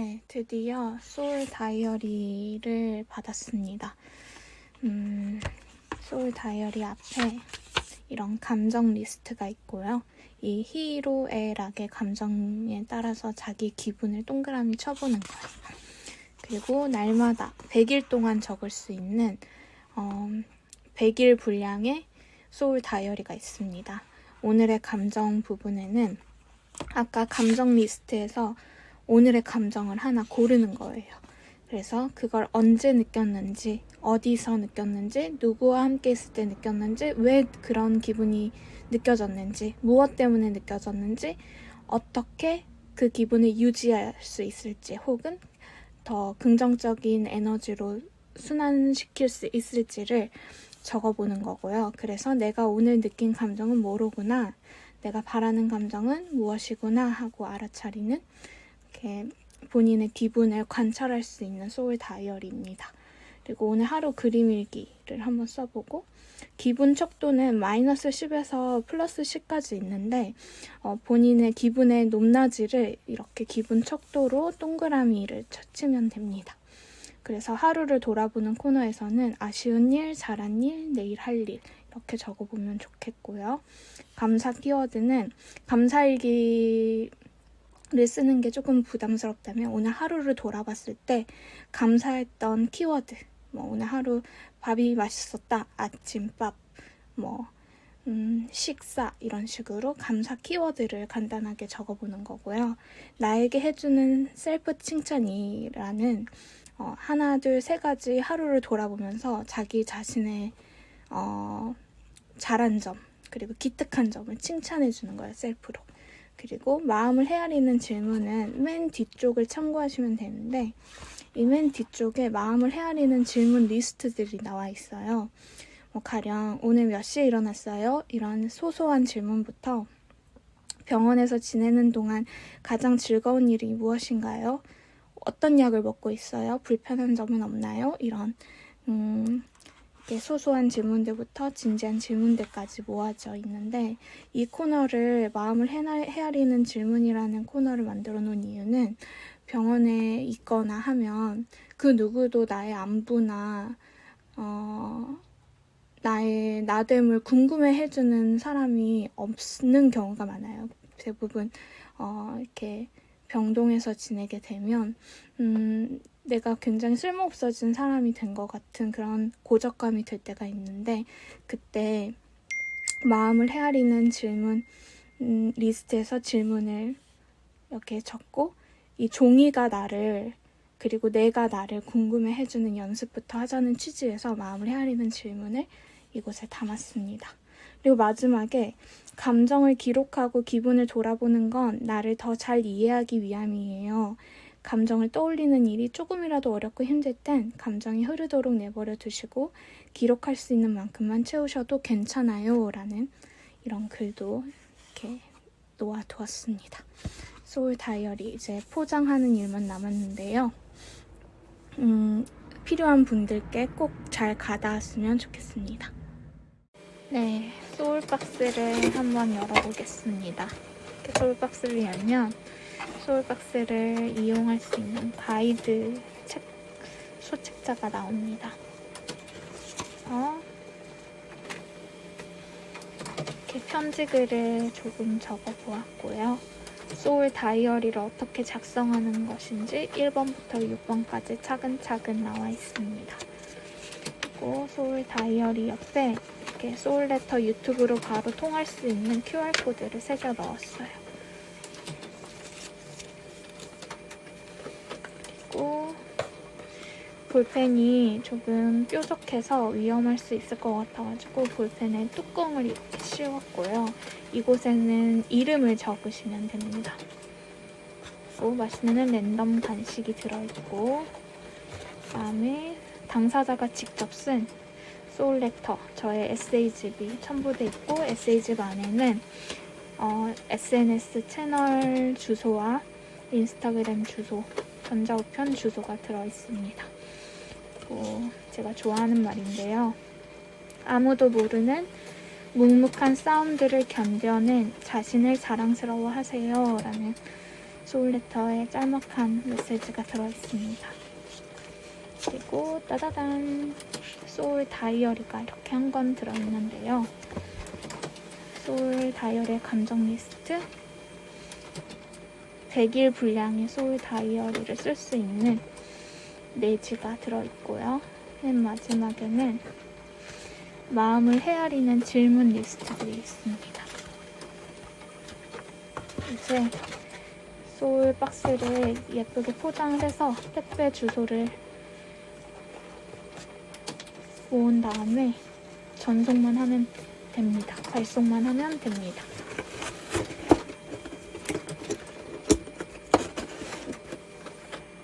네, 드디어 소울 다이어리를 받았습니다. 음, 소울 다이어리 앞에 이런 감정 리스트가 있고요. 이 히로에락의 감정에 따라서 자기 기분을 동그라미 쳐보는 거예요. 그리고 날마다 100일 동안 적을 수 있는 어, 100일 분량의 소울 다이어리가 있습니다. 오늘의 감정 부분에는 아까 감정 리스트에서 오늘의 감정을 하나 고르는 거예요. 그래서 그걸 언제 느꼈는지, 어디서 느꼈는지, 누구와 함께 있을 때 느꼈는지, 왜 그런 기분이 느껴졌는지, 무엇 때문에 느껴졌는지, 어떻게 그 기분을 유지할 수 있을지, 혹은 더 긍정적인 에너지로 순환시킬 수 있을지를 적어보는 거고요. 그래서 내가 오늘 느낀 감정은 뭐로구나, 내가 바라는 감정은 무엇이구나 하고 알아차리는 이렇게 본인의 기분을 관찰할 수 있는 소울 다이어리입니다. 그리고 오늘 하루 그림 일기를 한번 써보고 기분 척도는 마이너스 10에서 플러스 10까지 있는데 어, 본인의 기분의 높낮이를 이렇게 기분 척도로 동그라미를 쳐치면 됩니다. 그래서 하루를 돌아보는 코너에서는 아쉬운 일, 잘한 일, 내일 할 일 이렇게 적어보면 좋겠고요. 감사 키워드는 감사일기 를 쓰는 게 조금 부담스럽다면 오늘 하루를 돌아봤을 때 감사했던 키워드 뭐 오늘 하루 밥이 맛있었다 아침밥 뭐 음, 식사 이런 식으로 감사 키워드를 간단하게 적어보는 거고요. 나에게 해주는 셀프 칭찬이라는 어, 하나, 둘, 세 가지 하루를 돌아보면서 자기 자신의 어, 잘한 점, 그리고 기특한 점을 칭찬해 주는 거예요, 셀프로. 그리고 마음을 헤아리는 질문은 맨 뒤쪽을 참고하시면 되는데, 이 맨 뒤쪽에 마음을 헤아리는 질문 리스트들이 나와 있어요. 뭐, 가령, 오늘 몇 시에 일어났어요? 이런 소소한 질문부터, 병원에서 지내는 동안 가장 즐거운 일이 무엇인가요? 어떤 약을 먹고 있어요? 불편한 점은 없나요? 이런, 음, 이렇게 소소한 질문들부터 진지한 질문들까지 모아져 있는데 이 코너를 마음을 헤아리는 질문이라는 코너를 만들어 놓은 이유는 병원에 있거나 하면 그 누구도 나의 안부나 어, 나의 나됨을 궁금해 해주는 사람이 없는 경우가 많아요. 대부분 어, 이렇게 병동에서 지내게 되면 음, 내가 굉장히 쓸모없어진 사람이 된 것 같은 그런 고적감이 들 때가 있는데 그때 마음을 헤아리는 질문 음, 리스트에서 질문을 이렇게 적고 이 종이가 나를 그리고 내가 나를 궁금해 해주는 연습부터 하자는 취지에서 마음을 헤아리는 질문을 이곳에 담았습니다. 그리고 마지막에 감정을 기록하고 기분을 돌아보는 건 나를 더 잘 이해하기 위함이에요. 감정을 떠올리는 일이 조금이라도 어렵고 힘들 땐 감정이 흐르도록 내버려 두시고 기록할 수 있는 만큼만 채우셔도 괜찮아요. 라는 이런 글도 이렇게 놓아두었습니다. 소울 다이어리 이제 포장하는 일만 남았는데요. 음, 필요한 분들께 꼭 잘 가닿았으면 좋겠습니다. 네, 소울 박스를 한번 열어보겠습니다. 이렇게 소울 박스를 열면 소울 박스를 이용할 수 있는 가이드 책 소책자가 나옵니다. 그래서 이렇게 편지글을 조금 적어 보았고요. 소울 다이어리를 어떻게 작성하는 것인지 1번부터 6번까지 차근차근 나와 있습니다. 그리고 소울 다이어리 옆에 이렇게 소울레터 유튜브로 바로 통할 수 있는 QR코드를 새겨 넣었어요. 그리고 볼펜이 조금 뾰족해서 위험할 수 있을 것 같아가지고 볼펜에 뚜껑을 이렇게 씌웠고요. 이곳에는 이름을 적으시면 됩니다. 그리고 맛있는 랜덤 간식이 들어있고 그 다음에 당사자가 직접 쓴 소울렉터 저의 에세이집이 첨부돼 있고 에세이집 안에는 어, SNS 채널 주소와 인스타그램 주소, 전자우편 주소가 들어있습니다. 그리고 제가 좋아하는 말인데요. 아무도 모르는 묵묵한 사운드를 견뎌낸 자신을 자랑스러워 하세요. 라는 소울레터에 짤막한 메시지가 들어있습니다. 그리고 따다단 소울 다이어리가 이렇게 한 권 들어있는데요. 소울 다이어리의 감정 리스트 100일 분량의 소울 다이어리를 쓸 수 있는 내지가 들어있고요. 맨 마지막에는 마음을 헤아리는 질문 리스트들이 있습니다. 이제 소울 박스를 예쁘게 포장을 해서 택배 주소를 모은 다음에 전송만 하면 됩니다. 발송만 하면 됩니다.